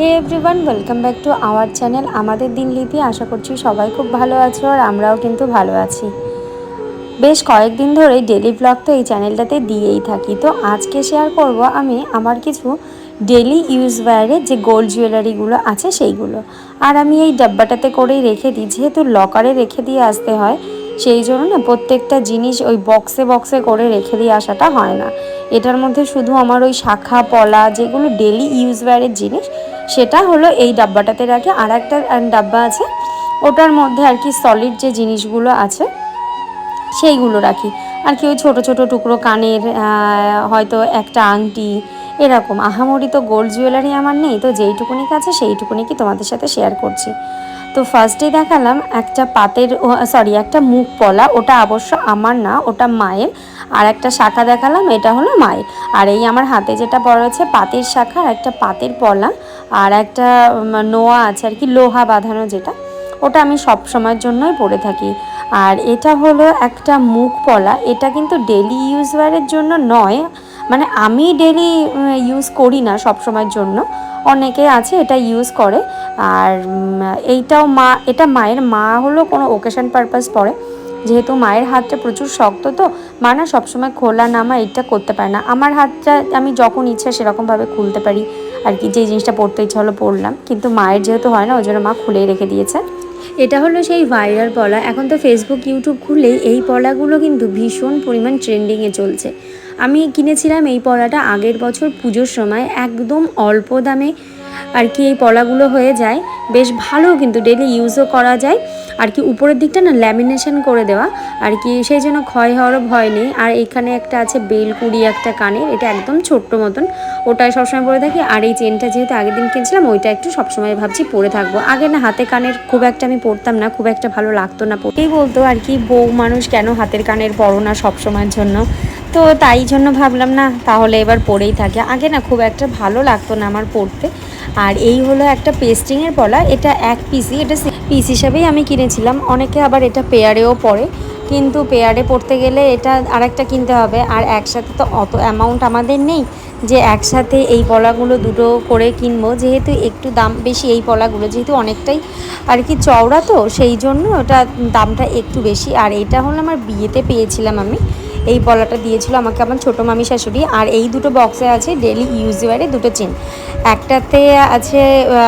Hey everyone welcome back to our channel আমাদের দিন লিপি, আশা করছি সবাই খুব ভালো আছো আর আমরাও কিন্তু ভালো আছি। বেশ কয়েকদিন ধরেই ডেলি ব্লগ তো এই চ্যানেলটাতে দিয়েই থাকি। তো আজকে শেয়ার করব আমি আমার কিছু ডেলি ইউজ ওয়্যারের যে গোল্ড জুয়েলারিগুলো আছে সেইগুলো। আর আমি এই ডাব্বাটাতে করেই রেখে দিই, যেহেতু লকারে রেখে দিয়ে আসতে হয়, সেই জন্য না প্রত্যেকটা জিনিস ওই বক্সে বক্সে করে রেখে দিয়ে আসাটা হয় না। এটার মধ্যে শুধু আমার ওই শাখা, পলা যেগুলো ডেলি ইউজ ওয়্যারের জিনিস সেটা হলো এই ডাব্বাটাতে রাখে। আর একটা ডাব্বা আছে। ওটার মধ্যে আর কি সলিড যে জিনিসগুলো আছে, সেইগুলো রাখি। আর কি ওই ছোটো ছোটো টুকরো কানের হয়তো একটা আংটি, এরকম। আহামরি তো গোল্ড জুয়েলারি আমার নেই, তো যেইটুকুনি কাছে সেইটুকুনি কি তোমাদের সাথে শেয়ার করছি। তো ফার্স্টে দেখালাম একটা পাতের সরি একটা মুখ পলা। ওটা অবশ্য আমার না, ওটা মায়ের। আর একটা শাখা দেখালাম, এটা হলো মায়ের। আর এই আমার হাতে যেটা পড়া রয়েছে পাতের শাখা, আর একটা পাতের পলা। আর একটা নোয়া আছে আর কি, লোহা বাঁধানো যেটা, ওটা আমি সব সময়ের জন্যই পরে থাকি। আর এটা হলো একটা মুখ পলা, এটা কিন্তু ডেলি ইউজওয়ারের জন্য নয় মানে আমি ডেলি ইউজ করি না সব সময়ের জন্য, অনেকে আছে এটা ইউজ করে। আর এইটাও মা, এটা মায়ের, মা হলো কোনো ওকেশন পারপাস পরে, যেহেতু মায়ের হাতটা প্রচুর শক্ত তো, মা না সবসময় খোলা নামা এটা করতে পারে না। আমার হাতটা আমি যখন ইচ্ছা সেরকমভাবে খুলতে পারি। আর কি যে জিনিসটা পড়তে ইচ্ছা হলো পড়লাম। কিন্তু মায়ের যেহেতু হয় না, ওই জন্য মা খুলেই রেখে দিয়েছে। এটা হলো সেই ভাইরাল পলা। এখন তো ফেসবুক ইউটিউব খুললেই এই পলাগুলো কিন্তু ভীষণ পরিমাণ ট্রেন্ডিংয়ে চলছে। আমি কিনেছিলাম এই পলাটা আগের বছর পুজোর সময়, একদম অল্প দামে আর কি এই পলাগুলো হয়ে যায়, বেশ ভালো কিন্তু ডেলি ইউজও করা যায়। আর কি উপরের দিকটা না ল্যামিনেশন করে দেওয়া, আর কি সেই জন্য ক্ষয় হওয়ারও ভয় নেই। আর এখানে একটা আছে বেলকুড়ি একটা কানের, এটা একদম ছোট্ট মতন। ওটাই সবসময় পরে থাকি, আর এই চেনটা যেহেতু আগের দিন কিনছিলাম, ওইটা একটু সবসময় ভাবছি পরে থাকব। আগে না হাতে কানের খুব একটা আমি পরতাম না, খুব একটা ভালো লাগতো না এই বলতো আর কি, বউ মানুষ কেন হাতের কানের পরো না সবসময়ের জন্য? তো তাই জন্য ভাবলাম, না, তাহলে এবার পরেই থাকে। আগে না খুব একটা ভালো লাগতো না আমার পড়তে। আর এই হলো একটা পেস্টিংয়ের পলা। এটা এক পিসি এটা পিস হিসাবেই আমি কিনেছিলাম। অনেকে আবার এটা পেয়ারেও পড়ে কিন্তু পেয়ারে পড়তে গেলে এটা আরেকটা কিনতে হবে। আর একসাথে তো অত অ্যামাউন্ট আমাদের নেই যে একসাথে এই পলাগুলো দুটো করে কিনবো। যেহেতু একটু দাম বেশি এই পলাগুলো, যেহেতু অনেকটাই আর কি চওড়া তো, সেই জন্য ওটা দামটা একটু বেশি। আর এটা হলো আমার বিয়েতে পেয়েছিলাম আমি। এই পলাটা দিয়েছিল আমাকে আমার ছোটো মামি শাশুড়ি। আর এই দুটো বক্সে আছে ডেলি ইউজওয়ারে দুটো চেন একটাতে আছে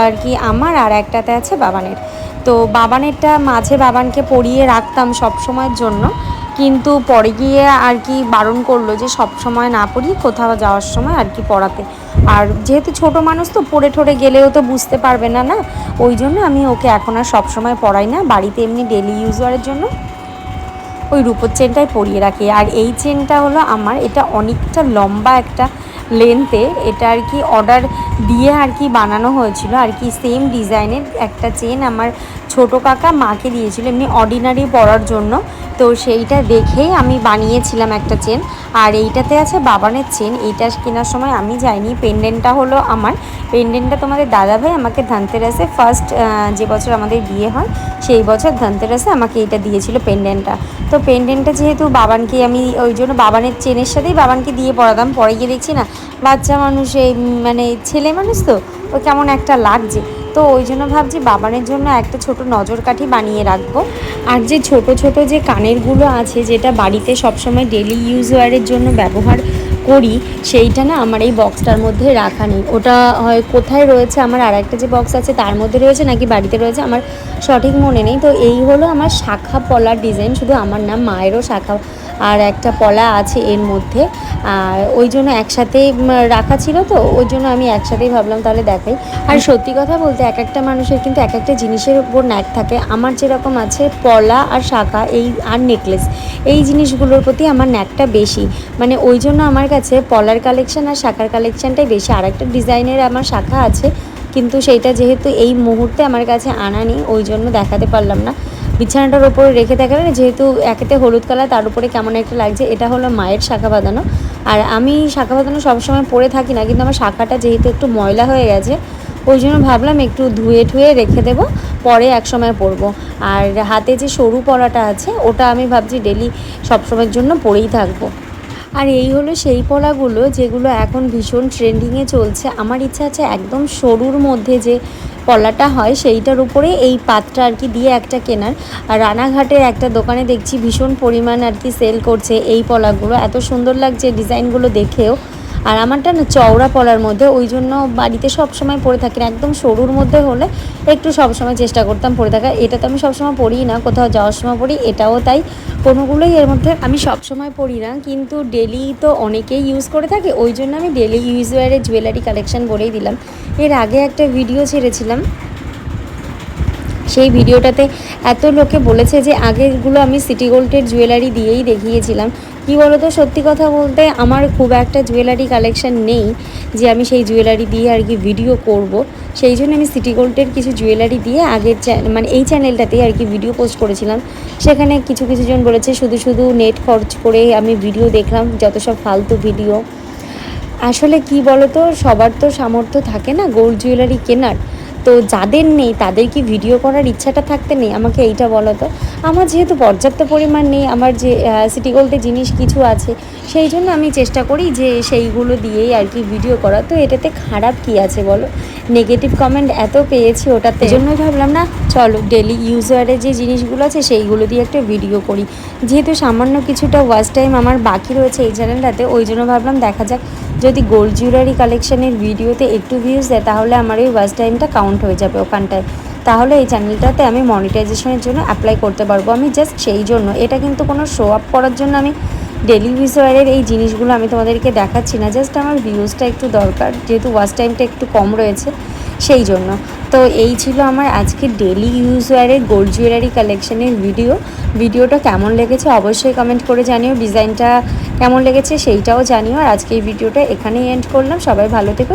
আর কি আমার আর একটাতে আছে বাবানের। তো বাবানেরটা মাঝে বাবানকে পরিয়ে রাখতাম সব সময়ের জন্য। কিন্তু পরে গিয়ে আর কি বারণ করল যে সব সময় না পড়ি কোথাও যাওয়ার সময় আর কি পড়াতে আর যেহেতু ছোট মানুষ তো পড়ে ঠরে গেলেও তো বুঝতে পারবে না না? ওই জন্য আমি ওকে এখন আর সব সময় পড়াই না। বাড়িতে এমনি ডেলি ইউজওয়ারের জন্য। ওই রূপোর চেনটাই পরিয়ে রাখি। আর এই চেনটা হলো আমার, এটা অনেকটা লম্বা একটা লেন্থে এটা আর কি অর্ডার দিয়ে আর কি বানানো হয়েছিল। আর কি সেম ডিজাইনের একটা চেন আমার ছোট কাকা মাকে দিয়েছিল এমনি অর্ডিনারি পরার জন্য। তো সেইটা দেখেই আমি বানিয়েছিলাম একটা চেন আর এইটাতে আছে বাবানের চেন এইটা কেনার সময় আমি যাইনি। পেন্ডেন্টটা হলো আমার। পেন্ডেন্টটা তোমাদের দাদাভাই আমাকে ধানতেরাসে ফার্স্ট যে বছর আমাদের বিয়ে হয়, সেই বছর ধানতেরাসে আমাকে এটা দিয়েছিল পেন্ডেন্টটা তো পেন্ডেন্টটা যেহেতু বাবানকে আমি ওই জন্য বাবানের চেনের সাথেই বাবানকে দিয়ে পড়াতাম। পরে গিয়ে দেখছি না, বাচ্চা মানুষ এই মানে ছেলে মানুষ তো, ও কেমন একটা লাগছে। তো ওই জন্য ভাবছি বাবানের জন্য একটা ছোট নজরকাঠি বানিয়ে রাখব। আর যে ছোট ছোট যে কানেরগুলো আছে, যেটা বাড়িতে সবসময় ডেলি ইউজ ওয়ারের জন্য ব্যবহার করি, সেইটা না আমার এই বক্সটার মধ্যে রাখা নেই। ওটা হয় কোথায় রয়েছে? আমার আর একটা যে বক্স আছে, তার মধ্যে রয়েছে নাকি বাড়িতে রয়েছে? আমার সঠিক মনে নেই। তো এই হলো আমার শাখা পলার ডিজাইন শুধু আমার নাম মায়েরও শাখা আর একটা পলা আছে এর মধ্যে। আর ওই জন্য একসাথে রাখা ছিল তো, ওই জন্য আমি একসাথেই ভাবলাম তাহলে দেখাই। আর সত্যি কথা বলতে এক একটা মানুষের কিন্তু এক একটা জিনিসের উপর ন্যাক থাকে। আমার যেরকম আছে পলা আর শাখা, এই আর নেকলেস এই জিনিসগুলোর প্রতি আমার ন্যাকটা বেশি। মানে ওই জন্য আমার কাছে পলার কালেকশান আর শাখার কালেকশানটাই বেশি। আর একটা ডিজাইনের আমার শাখা আছে, কিন্তু সেইটা যেহেতু এই মুহূর্তে আমার কাছে আনা নেই, ওই জন্য দেখাতে পারলাম না। বিছানাটার ওপরে রেখে দেখাবে না যেহেতু একেতে হলুদ কালার, তার উপরে কেমন একটা লাগছে, এটা হলো মায়ের শাখা বাঁধানো। আর আমি শাখা বাঁধানো সবসময় পরে থাকি না, কিন্তু আমার শাখাটা যেহেতু একটু ময়লা হয়ে গেছে, ওই জন্য ভাবলাম একটু ধুয়ে ঠুয়ে রেখে দেব, পরে এক সময় পরবো। আর হাতে যে সরু পরাটা আছে, ওটা আমি ভাবছি ডেলি সবসময়ের জন্য পরেই থাকব। আর এই হলো সেই পলাগুলো যেগুলো এখন ভীষণ ট্রেন্ডিংয়ে চলছে। আমার ইচ্ছা আছে একদম সরুর মধ্যে যে পলাটা হয় সেইটার উপরে এই পাতটা আর কি দিয়ে একটা কেনার। আর রানাঘাটে একটা দোকানে দেখছি ভীষণ পরিমাণ আর কি সেল করছে এই পলাগুলো। এত সুন্দর লাগছে ডিজাইনগুলো দেখেও। আর আমারটা না চওড়া পলার মধ্যে, ওই জন্য বাড়িতে সব সময় পরে থাকি না। একদম সরুর মধ্যে হলে একটু সব সময় চেষ্টা করতাম পরে থাকা এটা তো আমি সবসময় পরি না, কোথাও যাওয়ার সময় পরি এটাও তাই। কোনোগুলোই এর মধ্যে আমি সব সময় পরি না, কিন্তু ডেলি তো অনেকেই ইউজ করে থাকে, ওই জন্য আমি ডেলি ইউজ ওয়ারের জুয়েলারি কালেকশন বলেই দিলাম। এর আগে একটা ভিডিও ছেড়েছিলাম। সেই ভিডিওটাতে এত লোকে বলেছে যে, আগেরগুলো আমি সিটি গোল্ডের জুয়েলারি দিয়েই দেখিয়েছিলাম। কি বলতো, সত্যি কথা বলতে আমার খুব একটা জুয়েলারি কালেকশন নেই যে আমি সেই জুয়েলারি দিয়ে আর কি ভিডিও করব। সেই জন্য আমি সিটি গোল্ডের কিছু জুয়েলারি দিয়ে আগের মানে এই চ্যানেলটাতেই আর কি ভিডিও পোস্ট করেছিলাম। সেখানে কিছু কিছু জন বলেছে, শুধু শুধু নেট খরচ করে আমি ভিডিও দেখলাম, যত সব ফালতু ভিডিও আসলে কি বলতো, সবার তো সামর্থ্য থাকে না গোল্ড জুয়েলারি কেনার। তো যাদের নেই, তাদের কি ভিডিও করার ইচ্ছাটা থাকতে নেই? আমাকে এইটা বলো তো। আমার যেহেতু পর্যাপ্ত পরিমাণ নেই, আমার যে সিটি গোল্ডে জিনিস কিছু আছে, সেই জন্য আমি চেষ্টা করি যে সেইগুলো দিয়েই আর কি ভিডিও করা। তো এটাতে খারাপ কি আছে বলো? নেগেটিভ কমেন্ট এত পেয়েছি ওটাতে। জন্যই ভাবলাম না চলো ডেলি ইউজারে যে জিনিসগুলো আছে সেইগুলো দিয়ে একটা ভিডিও করি। যেহেতু সামান্য কিছুটা ওয়াচ টাইম আমার বাকি রয়েছে এই চ্যানেলটাতে ওই জন্য ভাবলাম দেখা যাক যদি গোল্ড জুয়েলারি কালেকশনের ভিডিওতে একটু ভিউজ দেয় তাহলে আমার ওই ওয়াচ টাইমটা কাউন্ট হয়ে যাবে ওখানটায়। তাহলে এই চ্যানেলটাতে আমি মনিটাইজেশনের জন্য অ্যাপ্লাই করতে পারব আমি জাস্ট সেই জন্য। এটা কিন্তু কোনো শো আপ করার জন্য আমি ডেলি ভিজুয়ালের এই জিনিসগুলো আমি তোমাদেরকে দেখাচ্ছি না। জাস্ট আমার ভিউজটা একটু দরকার, যেহেতু ওয়াচ টাইমটা একটু কম রয়েছে, সেই জন্য। তো এই ছিল আমার আজকে ডেলি ইউজওয়ারের গোল্ড জুয়েলারি কালেকশনের ভিডিও ভিডিওটা কেমন লেগেছে অবশ্যই কমেন্ট করে জানিও ডিজাইনটা কেমন লেগেছে সেইটাও জানিও। আর আজকে এই ভিডিওটা এখানেই এন্ড করলাম। সবাই ভালো থেকো